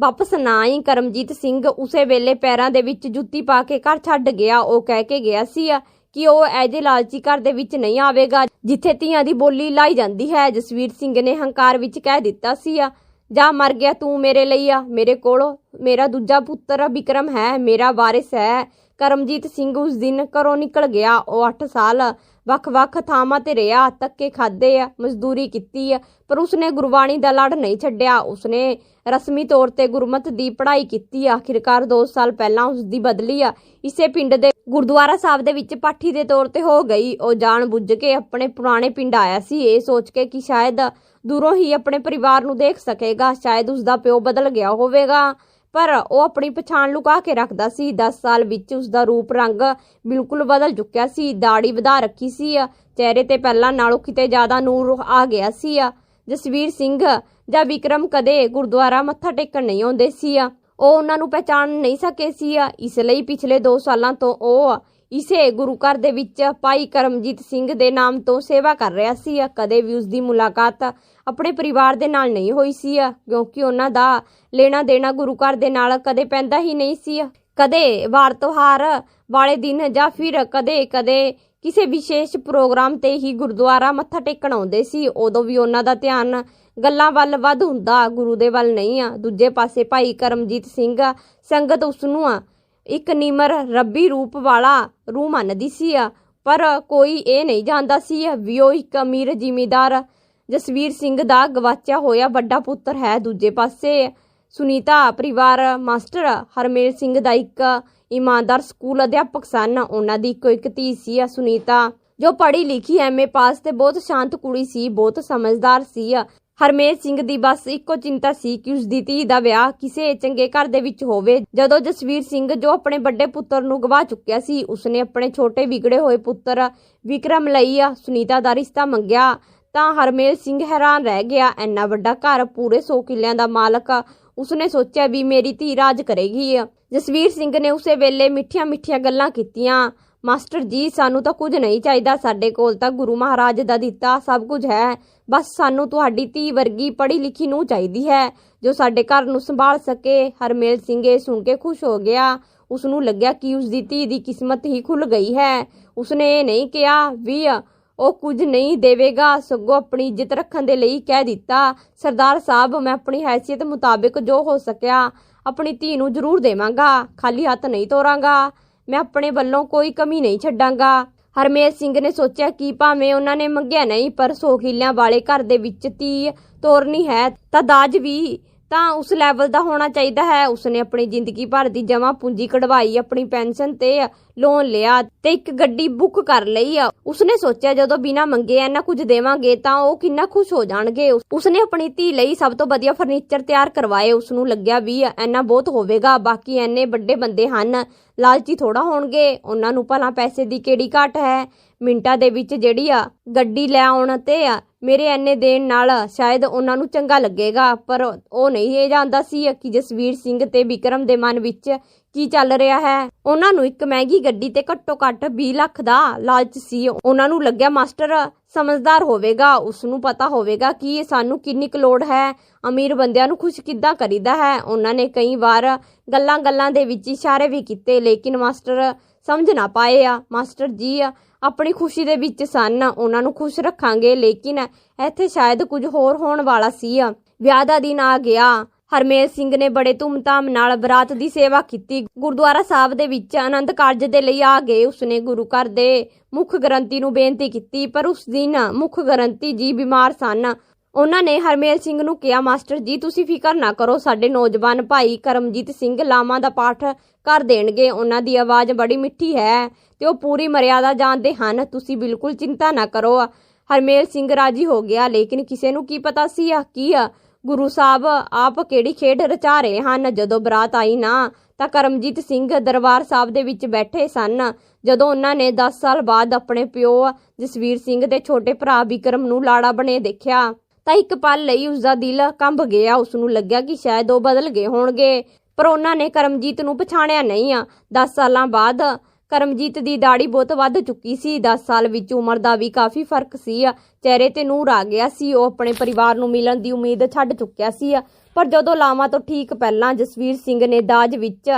ਵਾਪਸ ਨਾ ਆਈ। ਕਰਮਜੀਤ ਸਿੰਘ ਉਸੇ ਵੇਲੇ ਪੈਰਾਂ ਦੇ ਵਿੱਚ ਜੁੱਤੀ ਪਾ ਕੇ ਘਰ ਛੱਡ ਗਿਆ। ਉਹ ਕਹਿ ਕੇ ਗਿਆ ਸੀ ਕਿ ਉਹ ਐਜੇ ਲਾਲਚੀ ਘਰ ਦੇ ਵਿੱਚ ਨਹੀਂ ਆਵੇਗਾ, ਜਿੱਥੇ ਧੀਆਂ ਦੀ ਬੋਲੀ ਲਾਈ ਜਾਂਦੀ ਹੈ। ਜਸਵੀਰ ਸਿੰਘ ਨੇ ਹੰਕਾਰ ਵਿੱਚ ਕਹਿ ਦਿੱਤਾ ਸੀ, ਜਾ ਮਰ ਗਿਆ ਤੂੰ ਮੇਰੇ ਲਈ ਆ ਮੇਰੇ ਕੋਲੋਂ ਮੇਰਾ ਦੂਜਾ ਪੁੱਤਰ ਵਿਕਰਮ ਹੈ, ਮੇਰਾ ਵਾਰਿਸ ਹੈ। ਕਰਮਜੀਤ ਸਿੰਘ ਉਸ ਦਿਨ ਘਰੋਂ ਨਿਕਲ ਗਿਆ। ਉਹ 8 ਸਾਲ ਵੱਖ-ਵੱਖ ਥਾਵਾਂ ਤੇ ਰਿਹਾ, ਤੱਕੇ ਖਾਦੇ ਆ, ਮਜ਼ਦੂਰੀ ਕੀਤੀ ਆ, ਪਰ ਉਸਨੇ ਗੁਰਬਾਣੀ ਦਾ ਲੜ ਨਹੀਂ ਛੱਡਿਆ। ਉਸਨੇ ਰਸਮੀ ਤੌਰ ਤੇ ਗੁਰਮਤ ਦੀ ਪੜ੍ਹਾਈ ਕੀਤੀ ਆਖਿਰਕਾਰ 2 ਸਾਲ ਪਹਿਲਾਂ ਉਸ ਦੀ ਬਦਲੀ ਆ। ਇਸੇ ਪਿੰਡ ਦੇ ਗੁਰਦੁਆਰਾ ਸਾਹਿਬ ਦੇ ਵਿੱਚ ਪਾਠੀ ਦੇ ਤੌਰ ਤੇ ਹੋ ਗਈ। ਉਹ ਜਾਣ ਬੁੱਝ ਕੇ ਆਪਣੇ ਪੁਰਾਣੇ ਪਿੰਡ ਆਇਆ ਸੀ। ਇਹ ਸੋਚ ਕੇ ਕਿ ਸ਼ਾਇਦ ਦੂਰੋਂ ਹੀ ਆਪਣੇ ਪਰਿਵਾਰ ਨੂੰ ਦੇਖ ਸਕੇਗਾ। ਸ਼ਾਇਦ ਉਸ ਦਾ ਪਿਓ ਬਦਲ ਗਿਆ ਹੋਵੇਗਾ। ਪਰ ਉਹ ਆਪਣੀ ਪਛਾਣ ਲੁਕਾ ਕੇ ਰੱਖਦਾ ਸੀ। 10 ਸਾਲ ਵਿੱਚ ਉਸ ਦਾ ਰੂਪ ਰੰਗ ਬਿਲਕੁਲ ਬਦਲ ਚੁੱਕਿਆ ਸੀ। ਦਾੜੀ ਵਧਾ ਰੱਖੀ ਸੀ। ਚਿਹਰੇ ਤੇ ਪਹਿਲਾਂ ਨਾਲੋਂ ਕਿਤੇ ਜ਼ਿਆਦਾ ਨੂਰ ਆ ਗਿਆ ਸੀ। ਜਸਵੀਰ ਸਿੰਘ ਜਾਂ ਵਿਕਰਮ ਕਦੇ ਗੁਰਦੁਆਰਾ ਮੱਥਾ ਟੇਕਣ ਨਹੀਂ ਆਉਂਦੇ ਸੀ। ਉਹ ਉਹਨਾਂ ਨੂੰ ਪਹਿਚਾਣ ਨਹੀਂ ਸਕੇ ਸੀ। ਇਸ ਲਈ ਪਿਛਲੇ 2 ਸਾਲਾਂ ਤੋਂ ਉਹ ਇਸੇ ਗੁਰੂ ਘਰ ਦੇ ਵਿੱਚ ਭਾਈ ਕਰਮਜੀਤ ਸਿੰਘ ਦੇ ਨਾਮ ਤੋਂ ਸੇਵਾ ਕਰ ਰਿਹਾ ਸੀ। ਕਦੇ ਵੀ ਉਸ ਦੀ ਮੁਲਾਕਾਤ ਆਪਣੇ ਪਰਿਵਾਰ ਦੇ ਨਾਲ ਨਹੀਂ ਹੋਈ ਸੀ ਕਿਉਂਕਿ ਉਹਨਾਂ ਦਾ ਲੈਣਾ ਦੇਣਾ ਗੁਰੂ ਘਰ ਦੇ ਨਾਲ ਕਦੇ ਪੈਂਦਾ ਹੀ ਨਹੀਂ ਸੀ ਕਦੇ ਵਾਰ ਤਿਉਹਾਰ ਵਾਲੇ ਦਿਨ ਜਾਂ ਫਿਰ ਕਦੇ ਕਦੇ ਕਿਸੇ ਵਿਸ਼ੇਸ਼ ਪ੍ਰੋਗਰਾਮ ਤੇ ਹੀ ਗੁਰਦੁਆਰਾ ਮੱਥਾ ਟੇਕਣ ਆਉਂਦੇ ਸੀ, ਉਦੋਂ ਵੀ ਉਹਨਾਂ ਦਾ ਧਿਆਨ ਗੱਲਾਂ ਵੱਲ ਵੱਧ ਹੁੰਦਾ, ਗੁਰੂ ਦੇ ਵੱਲ ਨਹੀਂ ਆ। ਦੂਜੇ ਪਾਸੇ ਭਾਈ ਕਰਮਜੀਤ ਸਿੰਘ ਸੰਗਤ ਉਸ ਨੂੰ ਇੱਕ ਨਿਮਰ ਰੱਬੀ ਰੂਪ ਵਾਲਾ ਰੂਹ ਮੰਨਦੀ ਸੀ ਪਰ ਕੋਈ ਇਹ ਨਹੀਂ ਜਾਣਦਾ ਸੀ ਵੀ ਉਹ ਇੱਕ ਅਮੀਰ ਜ਼ਿਮੀਦਾਰ ਜਸਵੀਰ ਸਿੰਘ ਦਾ ਗਵਾਚਿਆ ਹੋਇਆ ਵੱਡਾ ਪੁੱਤਰ ਹੈ ਦੂਜੇ ਪਾਸੇ। ਸੁਨੀਤਾ ਪਰਿਵਾਰ ਮਾਸਟਰ ਹਰਮੇਲ ਸਿੰਘ ਦਾ ਇੱਕ ਇਮਾਨਦਾਰ ਸਕੂਲ ਅਧਿਆਪਕ ਸਨ। ਉਹਨਾਂ ਦੀ ਇੱਕੋ ਇੱਕ ਧੀ ਸੀ ਸੁਨੀਤਾ, ਜੋ ਪੜ੍ਹੀ ਲਿਖੀ ਐਮਏ ਪਾਸ ਤੇ ਬਹੁਤ ਸ਼ਾਂਤ ਕੁੜੀ ਸੀ, ਬਹੁਤ ਸਮਝਦਾਰ ਸੀ। ਹਰਮੇਲ ਸਿੰਘ ਦੀ ਬਸ ਇੱਕੋ ਚਿੰਤਾ ਸੀ ਕਿ ਉਸ ਦੀ ਧੀ ਦਾ ਵਿਆਹ ਕਿਸੇ ਚੰਗੇ ਘਰ ਦੇ ਵਿੱਚ ਹੋਵੇ। ਜਦੋਂ ਜਸਵੀਰ ਸਿੰਘ, ਜੋ ਆਪਣੇ ਵੱਡੇ ਪੁੱਤਰ ਨੂੰ ਗਵਾ ਚੁੱਕਿਆ ਸੀ, ਉਸਨੇ ਆਪਣੇ ਛੋਟੇ ਵਿਗੜੇ ਹੋਏ ਪੁੱਤਰ ਵਿਕਰਮ ਲਈ ਸੁਨੀਤਾ ਦਾ ਰਿਸ਼ਤਾ ਮੰਗਿਆ। ਤਾਂ ਹਰਮੇਲ ਸਿੰਘ ਹੈਰਾਨ ਰਹਿ ਗਿਆ। ਇੰਨਾ ਵੱਡਾ ਘਰ ਪੂਰੇ 100 ਕਿੱਲਿਆਂ ਦਾ ਮਾਲਕ ਉਸਨੇ ਸੋਚਿਆ ਵੀ ਮੇਰੀ ਧੀ ਰਾਜ ਕਰੇਗੀ ਜਸਵੀਰ ਸਿੰਘ ਨੇ ਉਸੇ ਵੇਲੇ ਮਿੱਠੀਆਂ ਮਿੱਠੀਆਂ ਗੱਲਾਂ ਕੀਤੀਆਂ। ਮਾਸਟਰ ਜੀ, ਸਾਨੂੰ ਤਾਂ ਕੁਝ ਨਹੀਂ ਚਾਹੀਦਾ। ਸਾਡੇ ਕੋਲ ਤਾਂ ਗੁਰੂ ਮਹਾਰਾਜ ਦਾ ਦਿੱਤਾ ਸਭ ਕੁਝ ਹੈ। ਬਸ ਸਾਨੂੰ ਤੁਹਾਡੀ ਧੀ ਵਰਗੀ ਪੜ੍ਹੀ ਲਿਖੀ ਨੂੰ ਚਾਹੀਦੀ ਹੈ, ਜੋ ਸਾਡੇ ਘਰ ਨੂੰ ਸੰਭਾਲ ਸਕੇ। ਹਰਮੇਲ ਸਿੰਘ ਇਹ ਸੁਣ ਕੇ ਖੁਸ਼ ਹੋ ਗਿਆ। ਉਸ ਨੂੰ ਲੱਗਿਆ ਕਿ ਉਸ ਦੀ ਧੀ ਦੀ ਕਿਸਮਤ ਹੀ ਖੁੱਲ ਗਈ ਹੈ। ਉਸਨੇ ਇਹ ਨਹੀਂ ਕਿਹਾ ਵੀ ਉਹ ਕੁਝ ਨਹੀਂ ਦੇਵੇਗਾ। ਸਗੋਂ ਆਪਣੀ ਇੱਜ਼ਤ ਰੱਖਣ ਦੇ ਲਈ ਕਹਿ ਦਿੱਤਾ, ਸਰਦਾਰ ਸਾਹਿਬ, ਮੈਂ ਆਪਣੀ ਹੈਸੀਅਤ ਮੁਤਾਬਿਕ ਜੋ ਹੋ ਸਕਿਆ, ਆਪਣੀ ਧੀ ਨੂੰ ਜ਼ਰੂਰ ਦੇਵਾਂਗਾ। ਖਾਲੀ ਹੱਥ ਨਹੀਂ ਤੋਰਾਂਗਾ। ਮੈਂ ਆਪਣੇ ਵੱਲੋਂ ਕੋਈ ਕਮੀ ਨਹੀਂ ਛੱਡਾਂਗਾ। ਹਰਮੇਸ਼ ਸਿੰਘ ਨੇ ਸੋਚਿਆ ਕਿ ਭਾਵੇਂ ਉਹਨਾਂ ਨੇ ਮੰਗਿਆ ਨਹੀਂ, ਪਰ ਸੌ ਕਿੱਲਿਆਂ ਵਾਲੇ ਘਰ ਦੇ ਵਿੱਚ ਧੀ ਤੋਰਨੀ ਹੈ, ਤਾਂ ਦਾਜ ਵੀ ਤਾਂ ਉਸ ਲੈਵਲ ਦਾ ਹੋਣਾ ਚਾਹੀਦਾ ਹੈ। ਉਸਨੇ ਆਪਣੀ ਜ਼ਿੰਦਗੀ ਭਰ ਦੀ ਜਮਾ ਪੂੰਜੀ ਕਢਵਾਈ, ਆਪਣੀ ਪੈਨਸ਼ਨ ਤੇ ਲੋਨ ਲਿਆ ਤੇ ਇੱਕ ਗੱਡੀ ਬੁੱਕ ਕਰ ਲਈ। ਆ ਉਸਨੇ ਸੋਚਿਆ, ਜਦੋਂ ਬਿਨਾ ਮੰਗੇ ਇੰਨਾ ਕੁਝ ਦੇਵਾਂਗੇ ਤਾਂ ਉਹ ਕਿੰਨਾ ਖੁਸ਼ ਹੋ ਜਾਣਗੇ। ਉਸਨੇ ਆਪਣੀ ਧੀ ਲਈ ਸਭ ਤੋਂ ਵਧੀਆ ਫਰਨੀਚਰ ਤਿਆਰ ਕਰਵਾਏ। ਉਸ ਨੂੰ ਲੱਗਿਆ ਵੀ ਇੰਨਾ ਬਹੁਤ ਹੋਵੇਗਾ, ਬਾਕੀ ਐਨੇ ਵੱਡੇ ਬੰਦੇ ਹਨ, ਲਾਲਚੀ ਥੋੜਾ ਹੋਣਗੇ। ਉਹਨਾਂ ਨੂੰ ਭਲਾ ਪੈਸੇ ਦੀ ਕਿਹੜੀ ਘਾਟ ਹੈ? ਮਿੰਟਾਂ ਦੇ ਵਿੱਚ ਜਿਹੜੀ ਆ ਗੱਡੀ ਲੈ ਆਉਣ ਤੇ ਆ ਮੇਰੇ ਐਨੇ ਦੇਣ ਨਾਲ ਸ਼ਾਇਦ ਉਹਨਾਂ ਨੂੰ ਚੰਗਾ ਲੱਗੇਗਾ, ਪਰ ਉਹ ਨਹੀਂ ਇਹ ਜਾਣਦਾ ਸੀ ਕਿ ਜਸਵੀਰ ਸਿੰਘ ਤੇ ਵਿਕਰਮ ਦੇ ਮਨ ਵਿੱਚ ਕੀ ਚੱਲ ਰਿਹਾ ਹੈ? ਉਹਨਾਂ ਨੂੰ ਇੱਕ ਮਹਿੰਗੀ ਗੱਡੀ ਤੇ ਘੱਟੋ ਘੱਟ 20 ਲੱਖ ਦਾ ਲਾਲਚ ਸੀ। ਉਹਨਾਂ ਨੂੰ ਲੱਗਿਆ ਮਾਸਟਰ ਸਮਝਦਾਰ ਹੋਵੇਗਾ। ਉਸ ਨੂੰ ਪਤਾ ਹੋਵੇਗਾ ਕਿ ਇਹ ਸਾਨੂੰ ਕਿੰਨੀ ਕੁ ਲੋੜ ਹੈ। ਅਮੀਰ ਬੰਦਿਆਂ ਨੂੰ ਖੁਸ਼ ਕਿੱਦਾਂ ਕਰੀਦਾ ਹੈ? ਉਹਨਾਂ ਨੇ ਕਈ ਵਾਰ ਗੱਲਾਂ ਗੱਲਾਂ ਦੇ ਵਿੱਚ ਇਸ਼ਾਰੇ ਵੀ ਕੀਤੇ, ਲੇਕਿਨ ਮਾਸਟਰ ਸਮਝ ਨਾ ਪਾਏ ਆ। ਮਾਸਟਰ ਜੀ ਆਪਣੀ ਖੁਸ਼ੀ ਦੇ ਵਿੱਚ ਸਨ। ਉਹਨਾਂ ਨੂੰ ਖੁਸ਼ ਰੱਖਾਂਗੇ, ਲੇਕਿਨ ਇੱਥੇ ਸ਼ਾਇਦ ਕੁਝ ਹੋਰ ਹੋਣ ਵਾਲਾ ਸੀ। ਵਿਆਹ ਦਾ ਦਿਨ ਆ ਗਿਆ। ਹਰਮੇਲ ਸਿੰਘ ਨੇ ਬੜੇ ਧੂਮਧਾਮ ਨਾਲ ਬਰਾਤ ਦੀ ਸੇਵਾ ਕੀਤੀ। ਗੁਰਦੁਆਰਾ ਸਾਹਿਬ ਦੇ ਵਿੱਚ ਆਨੰਦ ਕਾਰਜ ਦੇ ਲਈ ਆ ਗਏ। ਉਸਨੇ ਗੁਰੂ ਘਰ ਦੇ ਮੁੱਖ ਗ੍ਰੰਥੀ ਨੂੰ ਬੇਨਤੀ ਕੀਤੀ, ਪਰ ਉਸ ਦਿਨ ਮੁੱਖ ਗ੍ਰੰਥੀ ਜੀ ਬਿਮਾਰ ਸਨ। ਉਹਨਾਂ ਨੇ ਹਰਮੇਲ ਸਿੰਘ ਨੂੰ ਕਿਹਾ, ਮਾਸਟਰ ਜੀ, ਤੁਸੀਂ ਫਿਕਰ ਨਾ ਕਰੋ, ਸਾਡੇ ਨੌਜਵਾਨ ਭਾਈ ਕਰਮਜੀਤ ਸਿੰਘ ਲਾਮਾ ਦਾ ਪਾਠ ਕਰ ਦੇਣਗੇ। ਉਹਨਾਂ ਦੀ ਆਵਾਜ਼ ਬੜੀ ਮਿੱਠੀ ਹੈ ਤੇ ਉਹ ਪੂਰੀ ਮਰਿਆਦਾ ਜਾਣਦੇ ਹਨ। ਤੁਸੀਂ ਬਿਲਕੁਲ ਚਿੰਤਾ ਨਾ ਕਰੋ। ਹਰਮੇਲ ਸਿੰਘ ਰਾਜੀ ਹੋ ਗਿਆ, ਲੇਕਿਨ ਕਿਸੇ ਨੂੰ ਕੀ ਪਤਾ ਸੀ ਆ, ਕੀ ਆ? ਗੁਰੂ ਸਾਹਿਬ ਆਪ ਕਿਹੜੀ ਖੇਡ ਰਚਾ ਰਹੇ ਹਨ? ਜਦੋਂ ਬਰਾਤ ਆਈ ਨਾ, ਤਾਂ ਕਰਮਜੀਤ ਸਿੰਘ ਦਰਬਾਰ ਸਾਹਿਬ ਦੇ ਵਿੱਚ ਬੈਠੇ ਸਨ। ਜਦੋਂ ਉਹਨਾਂ ਨੇ 10 ਸਾਲ ਬਾਅਦ ਆਪਣੇ ਪਿਓ ਜਸਵੀਰ ਸਿੰਘ ਦੇ ਛੋਟੇ ਭਰਾ ਵਿਕਰਮ ਨੂੰ ਲਾੜਾ ਬਣੇ ਦੇਖਿਆ, ਤਾਂ ਇੱਕ ਪਲ ਲਈ ਉਸ ਦਾ ਦਿਲ ਕੰਬ ਗਿਆ। ਉਸ ਨੂੰ ਲੱਗਿਆ ਕਿ ਸ਼ਾਇਦ ਉਹ ਬਦਲ ਗਏ ਹੋਣਗੇ। ਪਰ ਉਹਨਾਂ ਨੇ ਕਰਮਜੀਤ ਨੂੰ ਪਛਾਣਿਆ ਨਹੀਂ। ਆ 10 ਸਾਲਾਂ ਬਾਅਦ ਕਰਮਜੀਤ ਦੀ ਦਾੜੀ ਬਹੁਤ ਵੱਧ ਚੁੱਕੀ ਸੀ। 10 ਸਾਲ ਵਿੱਚ ਉਮਰ ਦਾ ਵੀ ਕਾਫੀ ਫ਼ਰਕ ਸੀ। ਚਿਹਰੇ ਤੇ ਨੂਰ ਆ ਗਿਆ ਸੀ। ਉਹ ਆਪਣੇ ਪਰਿਵਾਰ ਨੂੰ ਮਿਲਣ ਦੀ ਉਮੀਦ ਛੱਡ ਚੁੱਕਿਆ ਸੀ। ਪਰ ਜਦੋਂ ਲਾਵਾਂ ਤੋਂ ਠੀਕ ਪਹਿਲਾਂ ਜਸਵੀਰ ਸਿੰਘ ਨੇ ਦਾਜ ਵਿੱਚ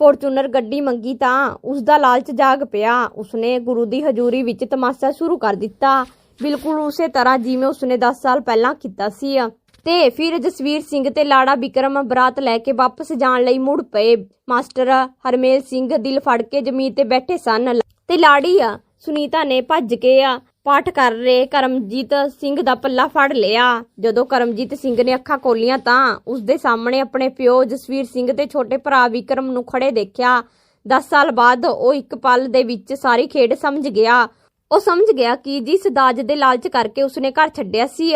ਫੋਰਚੂਨਰ ਗੱਡੀ ਮੰਗੀ ਤਾਂ ਉਸ ਦਾ ਲਾਲਚ ਜਾਗ ਪਿਆ। ਉਸਨੇ ਗੁਰੂ ਦੀ ਹਜ਼ੂਰੀ ਵਿੱਚ ਤਮਾਸ਼ਾ ਸ਼ੁਰੂ ਕਰ ਦਿੱਤਾ। ਬਿਲਕੁਲ ਉਸੇ ਤਰ੍ਹਾਂ ਜਿਵੇਂ ਉਸਨੇ 10 ਸਾਲ ਪਹਿਲਾਂ ਕੀਤਾ ਸੀ। ਤੇ ਫਿਰ ਜਸਵੀਰ ਸਿੰਘ ਤੇ ਲਾੜਾ ਵਿਕਰਮ ਬਰਾਤ ਲੈ ਕੇ ਵਾਪਸ ਜਾਣ ਲਈ ਮੁੜ ਪਏ। ਮਾਸਟਰ ਹਰਮੇਲ ਸਿੰਘ ਦਿਲ ਫੜ ਕੇ ਜ਼ਮੀਨ ਤੇ ਬੈਠੇ ਸਨ। ਤੇ ਲਾੜੀ ਆ, ਸੁਨੀਤਾ ਨੇ ਭੱਜ ਕੇ ਆ, ਪਾਠ ਕਰ ਰਹੇ ਕਰਮਜੀਤ ਸਿੰਘ ਦਾ ਪੱਲਾ ਫੜ ਲਿਆ। ਜਦੋਂ ਕਰਮਜੀਤ ਸਿੰਘ ਨੇ ਅੱਖਾਂ ਖੋਲੀਆਂ ਤਾਂ ਉਸ ਦੇ ਸਾਹਮਣੇ ਆਪਣੇ ਪਿਓ ਜਸਵੀਰ ਸਿੰਘ ਤੇ ਛੋਟੇ ਭਰਾ ਵਿਕਰਮ ਨੂੰ ਖੜੇ ਦੇਖਿਆ। 10 ਸਾਲ ਬਾਅਦ ਉਹ ਇੱਕ ਪਲ ਦੇ ਵਿੱਚ ਸਾਰੀ ਖੇਡ ਸਮਝ ਗਿਆ। ਉਹ ਸਮਝ ਗਿਆ ਕਿ ਜਿਸ ਦਾਜ ਦੇ ਲਾਲਚ ਕਰਕੇ ਉਸਨੇ ਘਰ ਛੱਡਿਆ ਸੀ।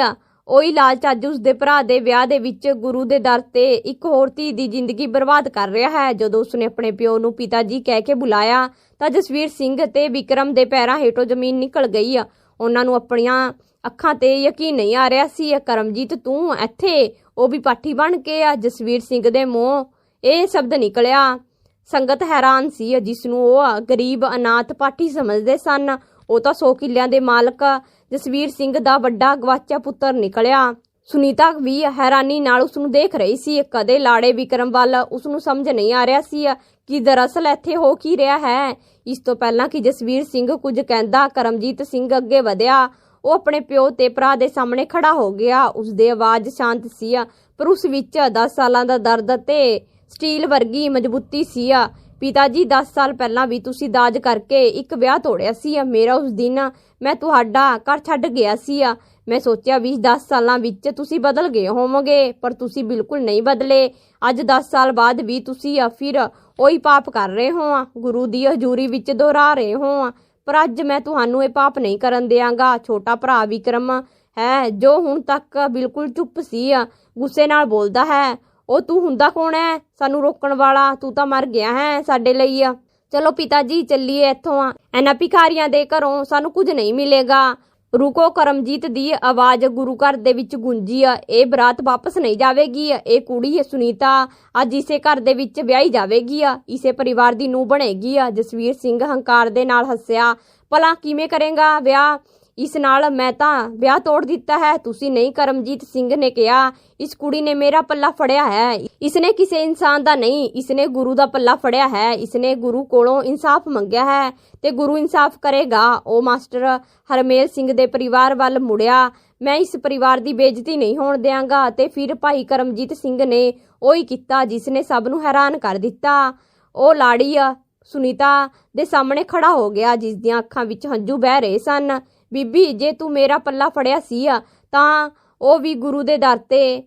ਉਹੀ ਲਾਲਚ ਅੱਜ ਉਸਦੇ ਭਰਾ ਦੇ ਵਿਆਹ ਦੇ ਵਿੱਚ ਗੁਰੂ ਦੇ ਦਰ ਤੇ ਇੱਕ ਹੋਰ ਧੀ ਦੀ ਜ਼ਿੰਦਗੀ ਬਰਬਾਦ ਕਰ ਰਿਹਾ ਹੈ। ਜਦੋਂ ਉਸਨੇ ਆਪਣੇ ਪਿਓ ਨੂੰ ਪਿਤਾ ਜੀ ਕਹਿ ਕੇ ਬੁਲਾਇਆ, ਤਾਂ ਜਸਵੀਰ ਸਿੰਘ ਤੇ ਵਿਕਰਮ ਦੇ ਪੈਰਾਂ ਹੇਠੋਂ ਜ਼ਮੀਨ ਨਿਕਲ ਗਈ ਉਹਨਾਂ ਨੂੰ ਆਪਣੀਆਂ ਅੱਖਾਂ ਤੇ ਯਕੀਨ ਨਹੀਂ ਆ ਰਿਹਾ ਸੀ ਕਰਮਜੀਤ ਤੂੰ ਇੱਥੇ? ਉਹ ਵੀ ਪਾਠੀ ਬਣ ਕੇ ਆ। ਜਸਵੀਰ ਸਿੰਘ ਦੇ ਮੂੰਹ ਇਹ ਸ਼ਬਦ ਨਿਕਲਿਆ। ਸੰਗਤ ਹੈਰਾਨ ਸੀ ਜਿਸ ਨੂੰ ਉਹ ਗਰੀਬ, ਅਨਾਥ ਪਾਠੀ ਸਮਝਦੇ ਸਨ। ਉਹ ਤਾਂ 100 ਕਿੱਲਿਆਂ ਦੇ ਮਾਲਕ ਜਸਵੀਰ ਸਿੰਘ ਦਾ ਵੱਡਾ ਗਵਾਚਾ ਪੁੱਤਰ ਨਿਕਲਿਆ। ਸੁਨੀਤਾ ਵੀ ਹੈਰਾਨੀ ਨਾਲ ਉਸ ਨੂੰ ਦੇਖ ਰਹੀ ਸੀ। ਕਦੇ ਲਾੜੇ ਵਿਕਰਮ ਵੱਲ ਉਸ ਨੂੰ ਸਮਝ ਨਹੀਂ ਆ ਰਿਹਾ ਸੀ ਕਿ ਦਰਅਸਲ ਇੱਥੇ ਹੋ ਕੀ ਰਿਹਾ ਹੈ। ਇਸ ਤੋਂ ਪਹਿਲਾਂ ਕਿ ਜਸਵੀਰ ਸਿੰਘ ਕੁਝ ਕਹਿੰਦਾ, ਕਰਮਜੀਤ ਸਿੰਘ ਅੱਗੇ ਵਧਿਆ। ਉਹ ਆਪਣੇ ਪਿਓ ਤੇ ਭਰਾ ਦੇ ਸਾਹਮਣੇ ਖੜਾ ਹੋ ਗਿਆ। ਉਸ ਦੀ ਆਵਾਜ਼ ਸ਼ਾਂਤ ਸੀ, ਪਰ ਉਸ ਵਿੱਚ 10 ਸਾਲਾਂ ਦਾ ਦਰਦ ਤੇ ਸਟੀਲ ਵਰਗੀ ਮਜ਼ਬੂਤੀ ਸੀ। ਪਿਤਾ ਜੀ 10 ਸਾਲ ਪਹਿਲਾਂ ਵੀ ਤੁਸੀਂ ਦਾਜ ਕਰਕੇ ਇੱਕ ਵਿਆਹ ਤੋੜਿਆ ਸੀ ਮੇਰਾ ਉਸ ਦਿਨ ਮੈਂ ਤੁਹਾਡਾ ਘਰ ਛੱਡ ਗਿਆ ਸੀ ਆ। ਮੈਂ ਸੋਚਿਆ ਵੀ 10 ਸਾਲਾਂ ਵਿੱਚ ਤੁਸੀਂ ਬਦਲ ਗਏ ਹੋਵੋਗੇ, ਪਰ ਤੁਸੀਂ ਬਿਲਕੁਲ ਨਹੀਂ ਬਦਲੇ। ਅੱਜ 10 ਸਾਲ ਬਾਅਦ ਵੀ ਤੁਸੀਂ ਫਿਰ ਉਹੀ ਪਾਪ ਕਰ ਰਹੇ ਹੋ ਗੁਰੂ ਦੀ ਹਜ਼ੂਰੀ ਵਿੱਚ ਦੁਹਰਾ ਰਹੇ ਹੋ ਪਰ ਅੱਜ ਮੈਂ ਤੁਹਾਨੂੰ ਇਹ ਪਾਪ ਨਹੀਂ ਕਰਨ ਦਿਆਂਗਾ। ਛੋਟਾ ਭਰਾ ਵਿਕਰਮ ਹੈ, ਜੋ ਹੁਣ ਤੱਕ ਬਿਲਕੁਲ ਚੁੱਪ ਸੀ ਗੁੱਸੇ ਨਾਲ ਬੋਲਦਾ ਹੈ ਉਹ ਤੂੰ ਹੁੰਦਾ ਕੌਣ ਹੈ ਸਾਨੂੰ ਰੋਕਣ ਵਾਲਾ, ਤੂੰ ਤਾਂ ਮਰ ਗਿਆ ਹੈ ਸਾਡੇ ਲਈ ਆ। ਚਲੋ ਪਿਤਾ ਜੀ, ਚੱਲੀਏ ਇੱਥੋਂ ਆ। ਇਹਨਾਂ ਭਿਖਾਰੀਆਂ ਦੇ ਘਰੋਂ ਸਾਨੂੰ ਕੁਝ ਨਹੀਂ ਮਿਲੇਗਾ। ਰੁਕੋ, ਕਰਮਜੀਤ ਦੀ ਆਵਾਜ਼ ਗੁਰੂ ਘਰ ਦੇ ਵਿੱਚ ਗੂੰਜੀ ਆ। ਇਹ ਬਰਾਤ ਵਾਪਸ ਨਹੀਂ ਜਾਵੇਗੀ। ਇਹ ਕੁੜੀ ਹੈ ਸੁਨੀਤਾ। ਅੱਜ ਇਸੇ ਘਰ ਦੇ ਵਿੱਚ ਵਿਆਹੀ ਜਾਵੇਗੀ ਆ। ਇਸੇ ਪਰਿਵਾਰ ਦੀ ਨੂੰ ਬਣੇਗੀ ਆ। ਜਸਵੀਰ ਸਿੰਘ ਹੰਕਾਰ ਦੇ ਨਾਲ ਹੱਸਿਆ। ਭਲਾ ਕਿਵੇਂ ਕਰੇਗਾ ਵਿਆਹ? ਇਸ ਨਾਲ ਮੈਂ ਤਾਂ ਵਿਆਹ ਤੋੜ ਦਿੱਤਾ ਹੈ। ਤੁਸੀਂ ਨਹੀਂ, ਕਰਮਜੀਤ ਸਿੰਘ ਨੇ ਕਿਹਾ, ਇਸ ਕੁੜੀ ਨੇ ਮੇਰਾ ਪੱਲਾ ਫੜਿਆ ਹੈ। ਇਸਨੇ ਕਿਸੇ ਇਨਸਾਨ ਦਾ ਨਹੀਂ, ਇਸਨੇ ਗੁਰੂ ਦਾ ਪੱਲਾ ਫੜਿਆ ਹੈ। ਇਸਨੇ ਗੁਰੂ ਕੋਲੋਂ ਇਨਸਾਫ ਮੰਗਿਆ ਹੈ ਤੇ ਗੁਰੂ ਇਨਸਾਫ ਕਰੇਗਾ। ਉਹ ਮਾਸਟਰ ਹਰਮੇਲ ਸਿੰਘ ਦੇ ਪਰਿਵਾਰ ਵੱਲ ਮੁੜਿਆ। ਮੈਂ ਇਸ ਪਰਿਵਾਰ ਦੀ ਬੇਇੱਜ਼ਤੀ ਨਹੀਂ ਹੋਣ ਦਿਆਂਗਾ ਤੇ ਫਿਰ ਭਾਈ ਕਰਮਜੀਤ ਸਿੰਘ ਨੇ ਉਹੀ ਕੀਤਾ ਜਿਸ ਨੇ ਸਭ ਨੂੰ ਹੈਰਾਨ ਕਰ ਦਿੱਤਾ। ਉਹ ਲਾੜੀ, ਸੁਨੀਤਾ ਦੇ ਸਾਹਮਣੇ ਖੜਾ ਹੋ ਗਿਆ ਜਿਸ ਦੀਆਂ ਅੱਖਾਂ ਵਿੱਚ ਹੰਝੂ ਬਹਿ ਰਹੇ ਸਨ। ਬੀਬੀ, ਜੇ ਤੂੰ ਮੇਰਾ ਪੱਲਾ ਫੜਿਆ ਸੀ ਆ, ਤਾਂ ਉਹ ਵੀ ਗੁਰੂ ਦੇ ਦਰ ਤੇ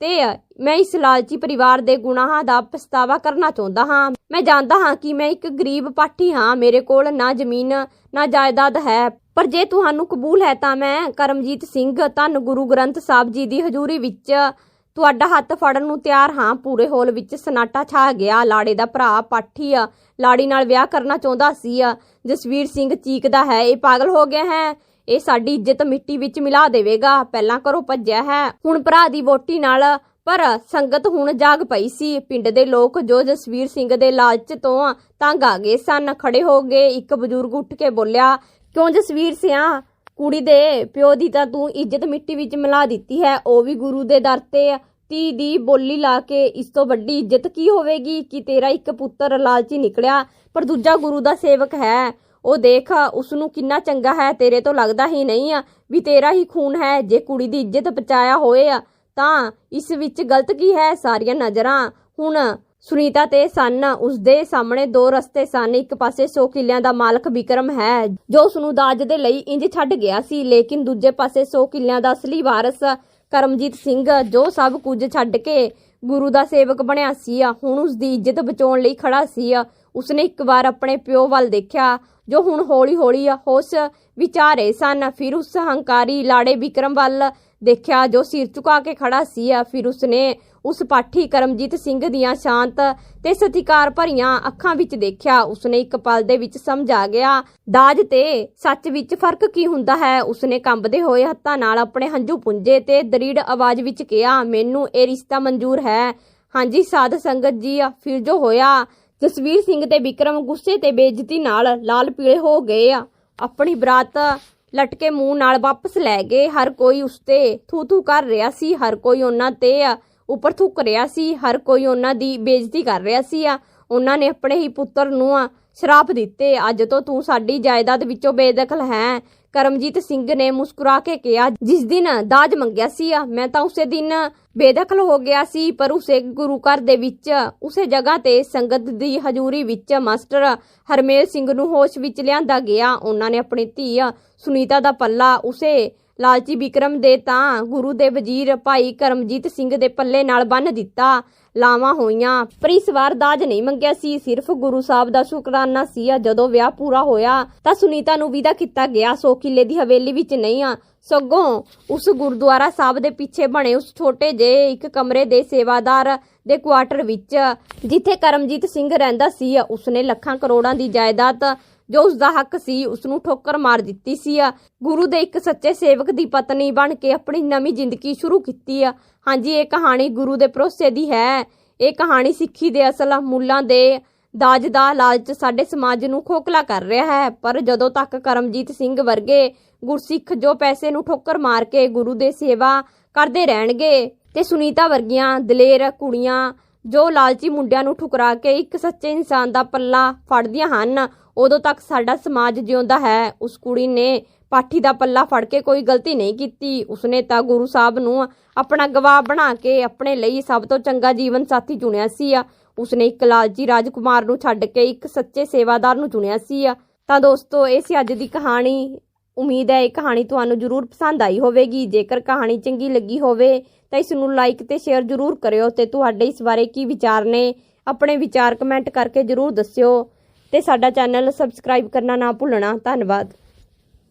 ਤੇ ਮੈਂ ਇਸ ਲਾਲਚੀ ਪਰਿਵਾਰ ਦੇ ਗੁਨਾਹਾਂ ਦਾ ਪਛਤਾਵਾ ਕਰਨਾ ਚਾਹੁੰਦਾ ਹਾਂ। ਮੈਂ ਜਾਣਦਾ ਹਾਂ ਕਿ ਮੈਂ ਇੱਕ ਗਰੀਬ ਪਾਠੀ ਹਾਂ, ਮੇਰੇ ਕੋਲ ਨਾ ਜ਼ਮੀਨ, ਨਾ ਜਾਇਦਾਦ ਹੈ। ਪਰ ਜੇ ਤੁਹਾਨੂੰ ਕਬੂਲ ਹੈ ਤਾਂ ਮੈਂ ਕਰਮਜੀਤ ਸਿੰਘ ਧੰਨ ਗੁਰੂ ਗ੍ਰੰਥ ਸਾਹਿਬ ਜੀ ਦੀ ਹਜ਼ੂਰੀ ਵਿੱਚ ਤੁਹਾਡਾ ਹੱਥ ਫੜਨ ਨੂੰ ਤਿਆਰ ਹਾਂ। ਪੂਰੇ ਹੋਲ ਵਿੱਚ ਸਨਾਟਾ ਛਾ ਗਿਆ। ਲਾੜੇ ਦਾ ਭਰਾ ਪਾਠੀ ਆ, ਲਾੜੀ ਨਾਲ ਵਿਆਹ ਕਰਨਾ ਚਾਹੁੰਦਾ ਸੀ ਜਸਵੀਰ ਸਿੰਘ ਚੀਕਦਾ ਹੈ, ਇਹ ਪਾਗਲ ਹੋ ਗਿਆ ਹੈ। ਇਹ ਸਾਡੀ ਇੱਜ਼ਤ ਮਿੱਟੀ ਵਿੱਚ ਮਿਲਾ ਦੇਵੇਗਾ। ਪਹਿਲਾਂ ਘਰੋਂ ਭੱਜਿਆ ਹੈ। ਹੁਣ ਭਰਾ ਦੀ ਵੋਟੀ ਨਾਲ, ਪਰ ਸੰਗਤ ਹੁਣ ਜਾਗ ਪਈ ਸੀ। ਪਿੰਡ ਦੇ ਲੋਕ ਜੋ ਜਸਵੀਰ ਸਿੰਘ ਦੇ ਲਾਲਚ ਤੋਂ ਤੰਗ ਆ ਗਏ ਸਨ, ਖੜੇ ਹੋ ਗਏ। ਇੱਕ ਬਜ਼ੁਰਗ ਉੱਠ ਕੇ ਬੋਲਿਆ, ਕਿਉਂ ਜਸਵੀਰ ਸਿਆ? ਕੁੜੀ ਦੇ ਪਿਓ ਦੀ ਤਾਂ ਤੂੰ ਇੱਜ਼ਤ ਮਿੱਟੀ ਵਿੱਚ ਮਿਲਾ ਦਿੱਤੀ ਹੈ। ਉਹ ਵੀ ਗੁਰੂ ਦੇ ਦਰ ਤੇ ਤੀ ਦੀ ਬੋਲੀ ਲਾ ਕੇ ਇਸ ਤੋਂ ਵੱਡੀ ਇੱਜ਼ਤ ਕੀ ਹੋਵੇਗੀ? ਕਿ ਤੇਰਾ ਇੱਕ ਪੁੱਤਰ ਲਾਲਚੀ ਨਿਕਲਿਆ? ਪਰ ਦੂਜਾ ਗੁਰੂ ਦਾ ਸੇਵਕ ਹੈ। ਉਹ ਦੇਖ ਉਸ ਨੂੰ ਕਿੰਨਾ ਚੰਗਾ ਹੈ, ਤੇਰੇ ਤੋਂ ਲੱਗਦਾ ਹੀ ਨਹੀਂ ਆ ਵੀ ਤੇਰਾ ਹੀ ਖੂਨ ਹੈ, ਜੇ ਕੁੜੀ ਦੀ ਇੱਜ਼ਤ ਬਚਾਇਆ ਹੋਏ ਆ, ਤਾਂ ਇਸ ਵਿੱਚ ਗਲਤ ਕੀ ਹੈ ਸਾਰੀਆਂ ਨਜ਼ਰਾਂ। ਹੁਣ ਸੁਨੀਤਾ ਤੇ ਸਨ, ਉਸਦੇ ਸਾਹਮਣੇ ਦੋ ਰਸਤੇ ਸਨ, ਇੱਕ ਪਾਸੇ 100 ਕਿੱਲਿਆਂ ਦਾ ਮਾਲਕ ਵਿਕਰਮ ਹੈ, ਜੋ ਉਸ ਨੂੰ ਦਾਜ ਦੇ ਲਈ ਇੰਜ ਛੱਡ ਗਿਆ ਸੀ, ਲੇਕਿਨ ਦੂਜੇ ਪਾਸੇ 100 ਕਿੱਲਿਆਂ ਦਾ ਅਸਲੀ ਵਾਰਸ ਕਰਮਜੀਤ ਸਿੰਘ, ਜੋ ਸਭ ਕੁਝ ਛੱਡ ਕੇ ਗੁਰੂ ਦਾ ਸੇਵਕ ਬਣਿਆ ਸੀ ਹੁਣ ਉਸ ਦੀ ਇੱਜ਼ਤ ਬਚਾਉਣ ਲਈ ਖੜਾ ਸੀ ਉਸਨੇ ਇੱਕ ਵਾਰ ਆਪਣੇ ਪਿਓ ਵੱਲ ਦੇਖਿਆ ਜੋ ਹੁਣ ਹੌਲੀ-ਹੌਲੀ ਹੋਸ਼ ਵਿਚਾਰੇ ਸਨ। ਫਿਰ ਉਸ ਹੰਕਾਰੀ ਲਾੜੇ ਵਿਕਰਮ ਵੱਲ ਦੇਖਿਆ, ਜੋ ਸਿਰ ਝੁਕਾ ਕੇ ਖੜਾ ਸੀ ਆ। ਫਿਰ ਉਸਨੇ ਉਸ ਪਾਠੀ ਕਰਮਜੀਤ ਸਿੰਘ ਦੀਆਂ ਸ਼ਾਂਤ ਤੇ ਸਤਿਕਾਰ ਭਰੀਆਂ ਅੱਖਾਂ ਵਿੱਚ ਦੇਖਿਆ। ਉਸਨੇ ਇੱਕ ਪਲ ਦੇ ਵਿੱਚ ਸਮਝ ਆ ਗਿਆ, ਦਾਜ ਤੇ ਸੱਚ ਵਿੱਚ ਫ਼ਰਕ ਕੀ ਹੁੰਦਾ ਹੈ? ਉਸਨੇ ਕੰਬਦੇ ਹੋਏ ਹੱਥਾਂ ਨਾਲ ਆਪਣੇ ਹੰਝੂ ਪੁੰਝੇ ਤੇ ਦਰੀੜ ਆਵਾਜ਼ ਵਿੱਚ ਕਿਹਾ, ਮੈਨੂੰ ਇਹ ਰਿਸ਼ਤਾ ਮਨਜ਼ੂਰ ਹੈ। ਹਾਂਜੀ, ਸਾਧ ਸੰਗਤ ਜੀ ਫਿਰ ਜੋ ਹੋਇਆ ਜਸਵੀਰ ਸਿੰਘ ਤੇ ਵਿਕਰਮ ਗੁੱਸੇ ਤੇ ਬੇਇੱਜ਼ਤੀ ਨਾਲ ਲਾਲ ਪੀਲੇ ਹੋ ਗਏ ਆ। ਆਪਣੀ ਬਰਾਤ ਲਟਕੇ ਮੂੰਹ ਨਾਲ ਵਾਪਸ ਲੈ ਗਏ। ਹਰ ਕੋਈ ਉਸ ਤੇ ਥੂ ਥੂ ਕਰ ਰਿਹਾ ਸੀ, ਹਰ ਕੋਈ ਉਹਨਾਂ ਤੇ ਉੱਪਰ ਥੁੱਕ ਰਿਹਾ ਸੀ, ਹਰ ਕੋਈ ਉਹਨਾਂ ਦੀ ਬੇਇੱਜ਼ਤੀ ਕਰ ਰਿਹਾ ਸੀ ਆ। ਉਹਨਾਂ ਨੇ ਆਪਣੇ ਹੀ ਪੁੱਤਰ ਨੂੰ ਸ਼ਰਾਪ ਦਿੱਤੇ। ਅੱਜ ਤੋਂ ਤੂੰ ਸਾਡੀ ਜਾਇਦਾਦ ਵਿੱਚੋਂ ਬੇਦਖਲ ਹੈ। ਕਰਮਜੀਤ ਸਿੰਘ ਨੇ ਮੁਸਕਰਾ ਕੇ ਕਿਹਾ, ਜਿਸ ਦਿਨ ਦਾਜ ਮੰਗਿਆ ਸੀ ਮੈਂ ਤਾਂ ਉਸੇ ਦਿਨ ਬੇਦਖਲ ਹੋ ਗਿਆ ਸੀ, ਪਰ ਉਸੇ ਗੁਰੂ ਘਰ ਦੇ ਵਿੱਚ, ਉਸੇ ਜਗ੍ਹਾ ਤੇ ਸੰਗਤ ਦੀ ਹਜ਼ੂਰੀ ਵਿੱਚ ਮਾਸਟਰ ਹਰਮੇਲ ਸਿੰਘ ਨੂੰ ਹੋਸ਼ ਵਿੱਚ ਲਿਆਂਦਾ ਗਿਆ। ਉਹਨਾਂ ਨੇ ਆਪਣੀ ਧੀ ਸੁਨੀਤਾ ਦਾ ਪੱਲਾ ਉਸੇ ਲਾਲਚੀ ਵਿਕਰਮ ਦੇ ਤਾਂ ਗੁਰੂ ਦੇ ਵਜ਼ੀਰ ਭਾਈ ਕਰਮਜੀਤ ਸਿੰਘ ਦੇ ਪੱਲੇ ਨਾਲ ਬੰਨ ਦਿੱਤਾ। ਲਾਵਾਂ ਹੋਈਆਂ। ਪਰ ਇਸ ਵਾਰ ਦਾਜ ਨਹੀਂ ਮੰਗਿਆ ਸੀ। ਸਿਰਫ ਗੁਰੂ ਸਾਹਿਬ ਦਾ ਸ਼ੁਕਰਾਨਾ ਸੀ। ਜਦੋਂ ਵਿਆਹ ਪੂਰਾ ਹੋਇਆ, ਤਾਂ ਸੁਨੀਤਾ ਨੂੰ ਵਿਦਾ ਕੀਤਾ ਗਿਆ। ਸੋ ਕਿਲੇ ਦੀ ਹਵੇਲੀ ਵਿੱਚ ਨਹੀਂ ਆ, ਸਗੋਂ ਉਸ ਗੁਰਦੁਆਰਾ ਸਾਹਿਬ ਦੇ ਪਿੱਛੇ ਬਣੇ ਉਸ ਛੋਟੇ ਜਿਹੇ ਇੱਕ ਕਮਰੇ ਦੇ ਸੇਵਾਦਾਰ ਦੇ ਕੁਆਟਰ ਵਿੱਚ, ਜਿੱਥੇ ਕਰਮਜੀਤ ਸਿੰਘ ਰਹਿੰਦਾ ਸੀ। ਉਸਨੇ ਲੱਖਾਂ ਕਰੋੜਾਂ ਦੀ ਜਾਇਦਾਦ ਜੋ ਉਸ ਦਾ ਹੱਕ ਸੀ ਉਸ ਨੂੰ ਠੋਕਰ ਮਾਰ ਦਿੱਤੀ ਸੀ ਆ। ਗੁਰੂ ਦੇ ਇੱਕ ਸੱਚੇ ਸੇਵਕ ਦੀ ਪਤਨੀ ਬਣ ਕੇ ਆਪਣੀ ਨਵੀਂ ਜ਼ਿੰਦਗੀ ਸ਼ੁਰੂ ਕੀਤੀ ਆ। ਹਾਂਜੀ, ਇਹ ਕਹਾਣੀ ਗੁਰੂ ਦੇ ਭਰੋਸੇ ਦੀ ਹੈ। ਇਹ ਕਹਾਣੀ ਸਿੱਖੀ ਦੇ ਅਸਲ ਮੁੱਲਾਂ ਦੇ ਦਾਜ ਦਾ ਲਾਲਚ ਸਾਡੇ ਸਮਾਜ ਨੂੰ ਖੋਖਲਾ ਕਰ ਰਿਹਾ ਹੈ। ਪਰ ਜਦੋਂ ਤੱਕ ਕਰਮਜੀਤ ਸਿੰਘ ਵਰਗੇ ਗੁਰਸਿੱਖ ਜੋ ਪੈਸੇ ਨੂੰ ਠੋਕਰ ਮਾਰ ਕੇ ਗੁਰੂ ਦੇ ਸੇਵਾ ਕਰਦੇ ਰਹਿਣਗੇ ਤੇ ਸੁਨੀਤਾ ਵਰਗੀਆਂ ਦਲੇਰ ਕੁੜੀਆਂ ਜੋ ਲਾਲਚੀ ਮੁੰਡਿਆਂ ਨੂੰ ਠੁਕਰਾ ਕੇ ਇੱਕ ਸੱਚੇ ਇਨਸਾਨ ਦਾ ਪੱਲਾ ਫੜਦੀਆਂ ਹਨ ਉਦੋਂ ਤੱਕ ਸਾਡਾ ਸਮਾਜ ਜਿਉਂਦਾ ਹੈ, ਉਸ ਕੁੜੀ ਨੇ ਪਾਠੀ ਦਾ ਪੱਲਾ ਫੜ ਕੇ ਕੋਈ ਗਲਤੀ ਨਹੀਂ ਕੀਤੀ। ਉਸਨੇ ਤਾਂ ਗੁਰੂ ਸਾਹਿਬ ਨੂੰ ਆਪਣਾ ਗਵਾਹ ਬਣਾ ਕੇ ਆਪਣੇ ਲਈ ਸਭ ਤੋਂ ਚੰਗਾ ਜੀਵਨ ਸਾਥੀ ਚੁਣਿਆ ਸੀ ਆ ਉਸਨੇ ਇੱਕ ਲਾਲਚੀ ਰਾਜਕੁਮਾਰ ਨੂੰ ਛੱਡ ਕੇ ਇੱਕ ਸੱਚੇ ਸੇਵਾਦਾਰ ਨੂੰ ਚੁਣਿਆ ਸੀ ਆ ਤਾਂ ਦੋਸਤੋ, ਇਹ ਸੀ ਅੱਜ ਦੀ ਕਹਾਣੀ। ਉਮੀਦ ਹੈ ਇਹ ਕਹਾਣੀ ਤੁਹਾਨੂੰ ਜ਼ਰੂਰ ਪਸੰਦ ਆਈ ਹੋਵੇਗੀ। ਜੇਕਰ ਕਹਾਣੀ ਚੰਗੀ ਲੱਗੀ ਹੋਵੇ, ਤਾਂ ਇਸ ਨੂੰ ਲਾਈਕ ਤੇ ਸ਼ੇਅਰ ਜ਼ਰੂਰ ਕਰਿਓ ਤੇ ਤੁਹਾਡੇ ਇਸ ਬਾਰੇ ਕੀ ਵਿਚਾਰ ਨੇ, ਆਪਣੇ ਵਿਚਾਰ ਕਮੈਂਟ ਕਰਕੇ ਜ਼ਰੂਰ ਦੱਸਿਓ। ਤੇ ਸਾਡਾ ਚੈਨਲ ਸਬਸਕ੍ਰਾਈਬ ਕਰਨਾ ਨਾ ਭੁੱਲਣਾ। ਧੰਨਵਾਦ।